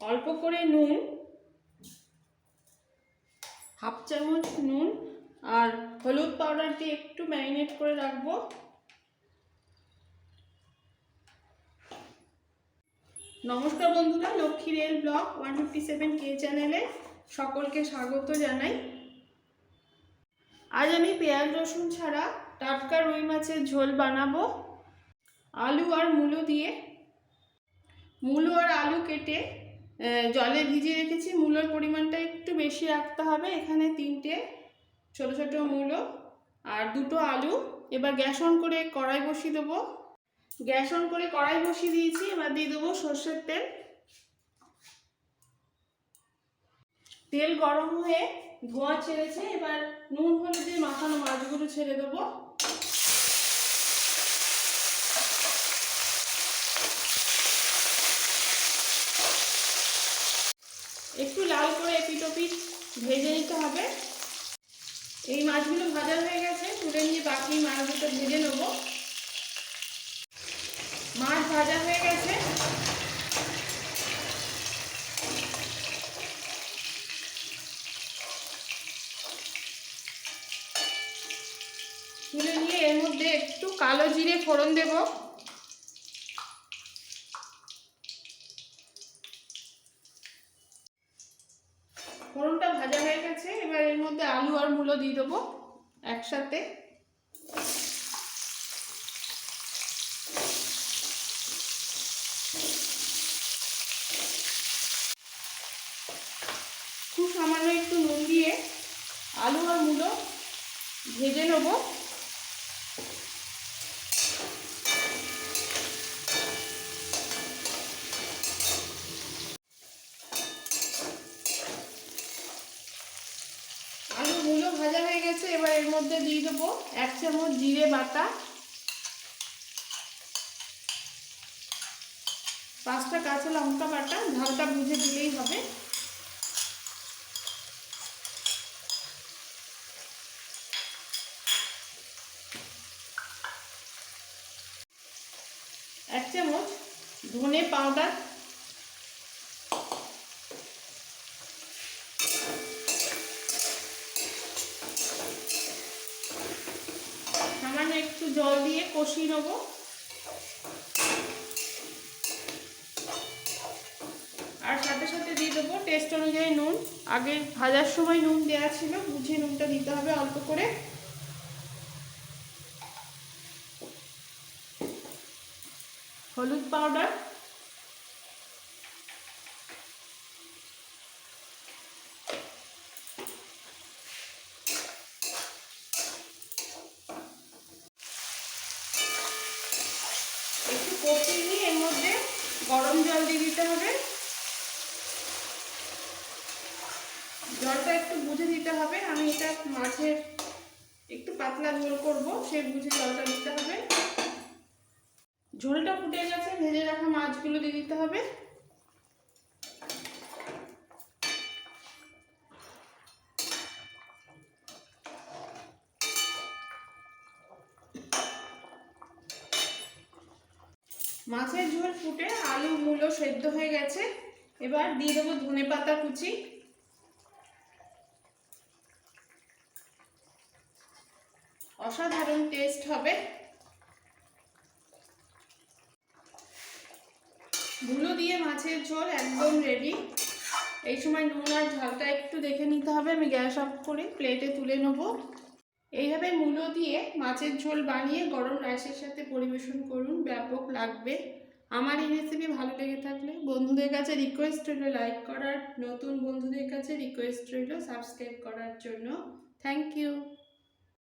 অল্প করে নুন, হাফ চামচ নুন আর হলুদ পাউডার দিয়ে একটু ম্যারিনেট করে রাখব। নমস্কার বন্ধুরা, Lakshmi rail blog one fifty seven কে চ্যানেলে সকলকে স্বাগত জানাই। আজ আমি পেঁয়াজ রসুন ছাড়া টাটকা রুই মাছের ঝোল বানাবো। আলু আর মূলো দিয়ে। মূলো আর আলু কেটে জলে ভিজিয়ে রেখেছি, মূলোর পরিমাণটা একটু বেশি রাখতে হবে। এখানে তিনটে ছোট ছোট মূলো আর দুটো আলু। এবার গ্যাস অন করে কড়াই বসিয়ে দেবো। গ্যাস অন করে কড়াই বসিয়ে দিয়েছি, এবার দিয়ে দেবো সর্ষের তেল। তেল গরম হয়ে ধোঁয়া ছেড়েছে, এবার নুন, হলুদ দিয়ে মাখানো মাছগুলো ছেড়ে দেবো। একটু লাল করে এপিটোপিট ভেজে নিতে হবে। এই মাছগুলো ভাজা হয়ে গেছে, তুলে নিয়ে বাকি মাছগুলো ভেজে নেব। মাছ ভাজা হয়ে গেছে। তুলে নিয়ে এর মধ্যে একটু কালো জিরে ফোড়ন দেব। ফোড়নটা ভাজা হয়ে গেছে, এবার এর মধ্যে আলু আর মূলো দিয়ে দেবো একসাথে। খুব সামান্য একটু নুন দিয়ে আলু আর মূলো ভেজে নেব আলু মূলো ভাজা হয়ে গেছে এবার এর মধ্যে দিয়ে দেবো এক চামচ জিরে বাটা। পাঁচটা কাঁচা লঙ্কা বাটা, ঝালটা বুঝে দিলেই হবে। এক চামচ ধনে পাউডার সামান্য একটু জল দিয়ে কষিয়ে নেব। আর সাথে সাথে দিয়ে দেবো টেস্ট অনুযায়ী নুন। আগে ভাজার সময় নুন দেওয়া ছিল, বুঝে নুনটা দিতে হবে অল্প করে। হলুদ পাউডার কষিয়ে নিয়ে এর মধ্যে গরম জল দিয়ে দিতে হবে। জলটা একটু বুঝে দিতে হবে। আমি এটা মাছের একটু পাতলা ঝোল করব সেই বুঝে জলটা দিতে হবে। ঝোলটা ফুটে গেছে, ভেজে রাখা মাছগুলো দিয়ে দিতে হবে। মাছের ঝোল ফুটে আলু, মূলো সেদ্ধ হয়ে গেছে। এবার দিয়ে দেবো ধনে পাতা কুচি। অসাধারণ টেস্ট হবে। ধুলো দিয়ে মাছের ঝোল একদম রেডি এই সময় নুন আর ঝালটা একটু দেখে নিতে হবে। আমি গ্যাস অফ করে প্লেটে তুলে নেব। এইভাবে মূলো দিয়ে মাছের ঝোল বানিয়ে গরম রাইসের সাথে পরিবেশন করুন। ব্যাপক লাগবে। আমার এই রেসিপি ভালো লেগে থাকলে বন্ধুদের কাছে রিকোয়েস্ট রইল লাইক করার। নতুন বন্ধুদের কাছে রিকোয়েস্ট রইল সাবস্ক্রাইব করার জন্য। Thank you